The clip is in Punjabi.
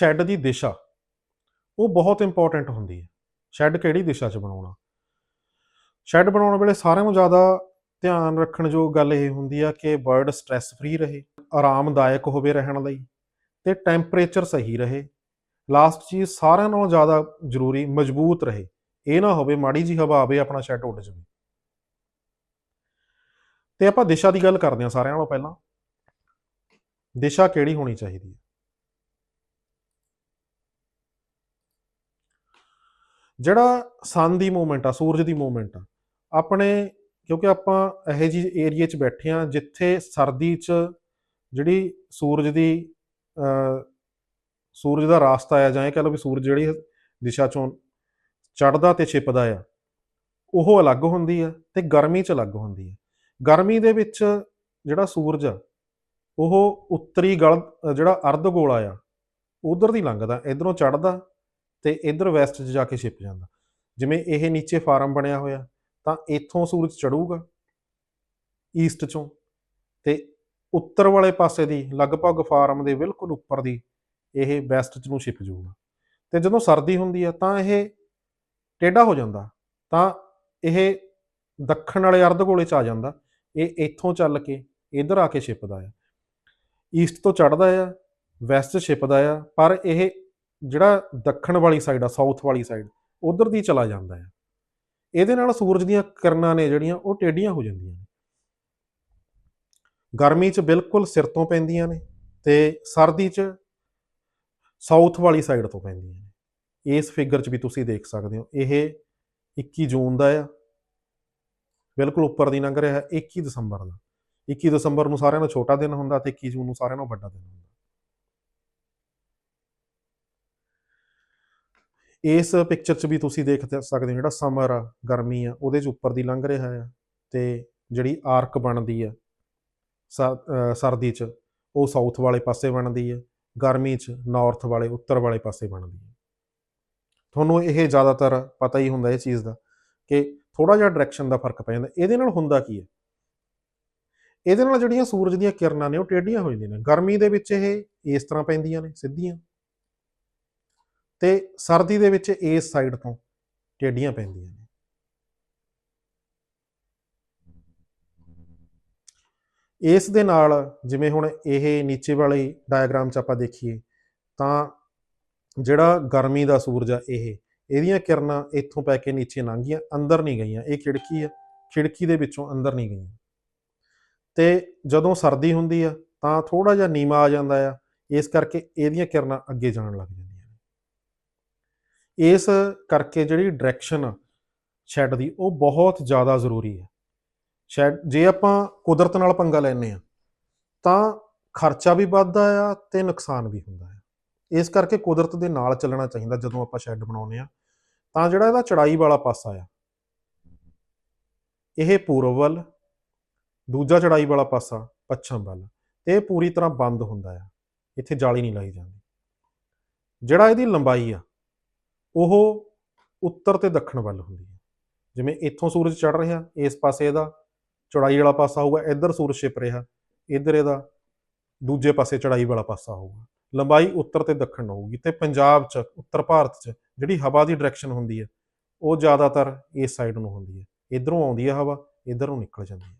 ਸ਼ੈੱਡ ਦੀ ਦਿਸ਼ਾ, ਉਹ ਬਹੁਤ ਇੰਪੋਰਟੈਂਟ ਹੁੰਦੀ ਹੈ। ਸ਼ੈੱਡ ਕਿਹੜੀ ਦਿਸ਼ਾ 'ਚ ਬਣਾਉਣਾ? ਸ਼ੈੱਡ ਬਣਾਉਣ ਵੇਲੇ ਸਾਰਿਆਂ ਨੂੰ ਜ਼ਿਆਦਾ ਧਿਆਨ ਰੱਖਣ ਯੋਗ ਗੱਲ ਇਹ ਹੁੰਦੀ ਆ ਕਿ ਬਰਡ ਸਟ੍ਰੈਸ ਫ੍ਰੀ ਰਹੇ, ਆਰਾਮਦਾਇਕ ਹੋਵੇ ਰਹਿਣ ਲਈ ਤੇ ਟੈਂਪਰੇਚਰ ਸਹੀ ਰਹੇ। ਲਾਸਟ ਚੀਜ਼ ਸਾਰਿਆਂ ਨਾਲੋਂ ਜ਼ਿਆਦਾ ਜ਼ਰੂਰੀ, ਮਜ਼ਬੂਤ ਰਹੇ। ਇਹ ਨਾ ਹੋਵੇ ਮਾੜੀ ਜੀ ਹਵਾ ਆਵੇ, ਆਪਣਾ ਸ਼ੈੱਡ ਉੱਡ ਜਾਵੇ। ਤੇ ਆਪਾਂ ਦਿਸ਼ਾ ਦੀ ਗੱਲ ਕਰਦੇ ਹਾਂ ਸਾਰਿਆਂ ਨਾਲੋਂ ਪਹਿਲਾਂ। ਦਿਸ਼ਾ ਕਿਹੜੀ ਹੋਣੀ ਚਾਹੀਦੀ ਹੈ? ਜਿਹੜਾ ਸਨ ਦੀ ਮੂਵਮੈਂਟ ਆ, ਸੂਰਜ ਦੀ ਮੂਵਮੈਂਟ ਆ, ਆਪਣੇ ਕਿਉਂਕਿ ਆਪਾਂ ਇਹੋ ਜਿਹੇ ਏਰੀਏ 'ਚ ਬੈਠੇ ਆ ਜਿੱਥੇ ਸਰਦੀ 'ਚ ਜਿਹੜੀ ਸੂਰਜ ਦੀ ਸੂਰਜ ਦਾ ਰਾਸਤਾ ਆ ਜਾਂ ਇਹ ਕਹ ਲਓ ਵੀ ਸੂਰਜ ਜਿਹੜੀ ਦਿਸ਼ਾ ਚੋਂ ਚੜਦਾ ਤੇ ਛਿਪਦਾ ਆ, ਉਹ ਅਲੱਗ ਹੁੰਦੀ ਆ ਤੇ ਗਰਮੀ 'ਚ ਅਲੱਗ ਹੁੰਦੀ ਆ। ਗਰਮੀ ਦੇ ਵਿੱਚ ਜਿਹੜਾ ਸੂਰਜ ਆ, ਉਹ ਉੱਤਰੀ ਗਲ, ਜਿਹੜਾ ਅਰਧ ਗੋਲਾ ਆ, ਉਧਰ ਦੀ ਲੰਘਦਾ, ਇਧਰੋਂ ਚੜਦਾ ਤੇ ਇਧਰ ਵੈਸਟ 'ਚ ਜਾ ਕੇ ਛਿਪ ਜਾਂਦਾ। ਜਿਵੇਂ ਇਹ ਨੀਚੇ ਫਾਰਮ ਬਣਿਆ ਹੋਇਆ, ਤਾਂ ਇੱਥੋਂ ਸੂਰਜ ਚੜੂਗਾ, ਈਸਟ ਚੋਂ। ਤੇ ਉੱਤਰ ਵਾਲੇ ਪਾਸੇ ਦੀ ਲਗਭਗ ਫਾਰਮ ਦੇ ਬਿਲਕੁਲ ਉੱਪਰ ਦੀ ਇਹ ਵੈਸਟ ਚ ਨੂੰ ਛਿਪ ਜਾਊਗਾ। ਤੇ ਜਦੋਂ ਸਰਦੀ ਹੁੰਦੀ ਆ, ਤਾਂ ਇਹ ਟੇਢਾ ਹੋ ਜਾਂਦਾ। ਤਾਂ ਇਹ ਦੱਖਣ ਵਾਲੇ ਅਰਧ ਅਰਧਗੋਲੇ ਚ ਆ ਜਾਂਦਾ। ਇਹ ਇੱਥੋਂ ਚੱਲ ਕੇ ਇਧਰ ਆ ਕੇ ਛਿਪਦਾ ਆ। ਈਸਟ ਤੋਂ ਚੜਦਾ ਆ, ਵੈਸਟ ਛਿਪਦਾ ਆ, ਪਰ ਇਹ ਜਿਹੜਾ ਦੱਖਣ ਵਾਲੀ ਸਾਈਡ ਆ ਸਾਊਥ ਵਾਲੀ ਸਾਈਡ ਉਧਰ ਦੀ ਚਲਾ ਜਾਂਦਾ ਆ ਇਹਦੇ ਨਾਲ ਸੂਰਜ ਦੀਆਂ ਕਿਰਨਾਂ ਨੇ ਜਿਹੜੀਆਂ, ਉਹ ਟੇਢੀਆਂ ਹੋ ਜਾਂਦੀਆਂ ਨੇ। ਗਰਮੀ 'ਚ ਬਿਲਕੁਲ ਸਿਰ ਤੋਂ ਪੈਂਦੀਆਂ ਨੇ ਤੇ ਸਰਦੀ 'ਚ ਸਾਊਥ ਵਾਲੀ ਸਾਈਡ ਤੋਂ ਪੈਂਦੀਆਂ ਨੇ। ਇਸ ਫਿਗਰ 'ਚ ਵੀ ਤੁਸੀਂ ਦੇਖ ਸਕਦੇ ਹੋ, ਇਹ 21 ਜੂਨ ਦਾ ਆ। ਬਿਲਕੁਲ ਉੱਪਰ ਦੀ ਲੰਘ ਰਿਹਾ ਹੈ 21 ਦਸੰਬਰ ਦਾ। 21 ਦਸੰਬਰ ਨੂੰ ਸਾਰਿਆਂ ਨਾਲੋਂ ਛੋਟਾ ਦਿਨ ਹੁੰਦਾ ਤੇ 21 ਜੂਨ ਨੂੰ ਸਾਰਿਆਂ ਨਾਲੋਂ ਵੱਡਾ ਦਿਨ ਹੁੰਦਾ। ਇਸ ਪਿਕਚਰ 'ਚ ਵੀ ਤੁਸੀਂ ਦੇਖ ਸਕਦੇ ਹੋ ਜਿਹੜਾ ਸਮਰ ਆ, ਗਰਮੀ ਆ, ਉਹਦੇ 'ਚ ਉੱਪਰ ਦੀ ਲੰਘ ਰਿਹਾ ਆ ਤੇ ਜਿਹੜੀ ਆਰਕ ਬਣਦੀ ਆ, ਸ- ਸਰਦੀ 'ਚ, ਉਹ ਸਾਊਥ ਵਾਲੇ ਪਾਸੇ ਬਣਦੀ ਹੈ ਗਰਮੀ 'ਚ ਨਾਰਥ ਵਾਲੇ, ਉੱਤਰ ਵਾਲੇ ਪਾਸੇ ਬਣਦੀ ਹੈ ਤੁਹਾਨੂੰ ਇਹ ਜ਼ਿਆਦਾਤਰ ਪਤਾ ਹੀ ਹੁੰਦਾ ਇਹ ਚੀਜ਼ ਦਾ ਕਿ ਥੋੜਾ ਜਿਹਾ ਡਾਇਰੈਕਸ਼ਨ ਦਾ ਫ਼ਰਕ ਪੈ ਜਾਂਦਾ। ਇਹਦੇ ਨਾਲ ਹੁੰਦਾ ਕੀ ਹੈ ਇਹਦੇ ਨਾਲ ਜਿਹੜੀਆਂ ਸੂਰਜ ਦੀਆਂ ਕਿਰਨਾਂ ਨੇ, ਉਹ ਟੇਢੀਆਂ ਹੋ ਜਾਂਦੀਆਂ ਨੇ। ਗਰਮੀ ਦੇ ਵਿੱਚ ਇਹ ਇਸ ਤਰ੍ਹਾਂ ਪੈਂਦੀਆਂ ਨੇ, ਸਿੱਧੀਆਂ। ਤੇ ਸਰਦੀ ਦੇ ਵਿੱਚ ਇਸ ਸਾਈਡ ਤੋਂ ਟੇਡੀਆਂ ਪੈਂਦੀਆਂ ਨੇ। ਇਸ ਦੇ ਨਾਲ ਜਿਵੇਂ ਹੁਣ ਇਹ ਨੀਚੇ ਵਾਲੇ ਡਾਇਗਰਾਮ 'ਚ ਆਪਾਂ ਦੇਖੀਏ, ਤਾਂ ਜਿਹੜਾ ਗਰਮੀ ਦਾ ਸੂਰਜ ਆ ਇਹ, ਇਹਦੀਆਂ ਕਿਰਨਾਂ ਇੱਥੋਂ ਪੈ ਕੇ ਨੀਚੇ ਲੰਘੀਆਂ, ਅੰਦਰ ਨਹੀਂ ਗਈਆਂ। ਇਹ ਖਿੜਕੀ ਆ, ਖਿੜਕੀ ਦੇ ਵਿੱਚੋਂ ਅੰਦਰ ਨਹੀਂ ਗਈਆਂ। ਤੇ ਜਦੋਂ ਸਰਦੀ ਹੁੰਦੀ ਆ, ਤਾਂ ਥੋੜਾ ਜਿਹਾ ਨੀਵਾ ਆ ਜਾਂਦਾ ਆ, ਇਸ ਕਰਕੇ ਇਹਦੀਆਂ ਕਿਰਨਾਂ ਅੱਗੇ ਜਾਣ ਲੱਗ ਜਾਂਦੀਆਂ। ਇਸ ਕਰਕੇ ਜਿਹੜੀ ਡਾਇਰੈਕਸ਼ਨ ਆ ਸ਼ੈੱਡ ਦੀ, ਉਹ ਬਹੁਤ ਜ਼ਿਆਦਾ ਜ਼ਰੂਰੀ ਹੈ। ਸ਼ੈੱਡ ਜੇ ਆਪਾਂ ਕੁਦਰਤ ਨਾਲ ਪੰਗਾ ਲੈਨੇ ਆ ਤਾਂ ਖਰਚਾ ਵੀ ਵੱਧਦਾ ਆ ਤੇ ਨੁਕਸਾਨ ਵੀ ਹੁੰਦਾ ਆ। ਇਸ ਕਰਕੇ ਕੁਦਰਤ ਦੇ ਨਾਲ ਚੱਲਣਾ ਚਾਹੀਦਾ ਜਦੋਂ ਆਪਾਂ ਸ਼ੈੱਡ ਬਣਾਉਨੇ ਆ ਤਾਂ ਜਿਹੜਾ ਇਹਦਾ ਚੜਾਈ ਵਾਲਾ ਪਾਸਾ ਆ, ਇਹ ਪੂਰਬ ਵੱਲ, ਦੂਜਾ ਚੜਾਈ ਵਾਲਾ ਪਾਸਾ ਪੱਛਮ ਵੱਲ, ਤੇ ਇਹ ਪੂਰੀ ਤਰ੍ਹਾਂ ਬੰਦ ਹੁੰਦਾ ਆ। ਇੱਥੇ ਜਾਲੀ ਨਹੀਂ ਲਾਈ ਜਾਂਦੀ। ਜਿਹੜਾ ਇਹਦੀ ਲੰਬਾਈ ਆ ਉਹ ਉੱਤਰ ਤੇ ਦੱਖਣ ਵੱਲ ਹੁੰਦੀ ਹੈ। ਜਿਵੇਂ ਇੱਥੋਂ ਸੂਰਜ ਚੜ ਰਿਹਾ, ਇਸ ਪਾਸੇ ਇਹਦਾ ਚੜਾਈ ਵਾਲਾ ਪਾਸਾ ਹੋਊਗਾ, ਇੱਧਰ ਸੂਰਜ ਛਿਪ ਰਿਹਾ, ਇੱਧਰ ਇਹਦਾ ਦੂਜੇ ਪਾਸੇ ਚੜਾਈ ਵਾਲਾ ਪਾਸਾ ਹੋਊਗਾ। ਲੰਬਾਈ ਉੱਤਰ ਤੇ ਦੱਖਣ ਹੋਊਗੀ ਤੇ ਪੰਜਾਬ 'ਚ, ਉੱਤਰ ਭਾਰਤ 'ਚ ਜਿਹੜੀ ਹਵਾ ਦੀ ਡਾਇਰੈਕਸ਼ਨ ਹੁੰਦੀ ਹੈ, ਉਹ ਜ਼ਿਆਦਾਤਰ ਇਸ ਸਾਈਡ ਨੂੰ ਹੁੰਦੀ ਹੈ। ਇਧਰੋਂ ਆਉਂਦੀ ਹੈ ਹਵਾ, ਇਧਰ ਨਿਕਲ ਜਾਂਦੀ ਹੈ।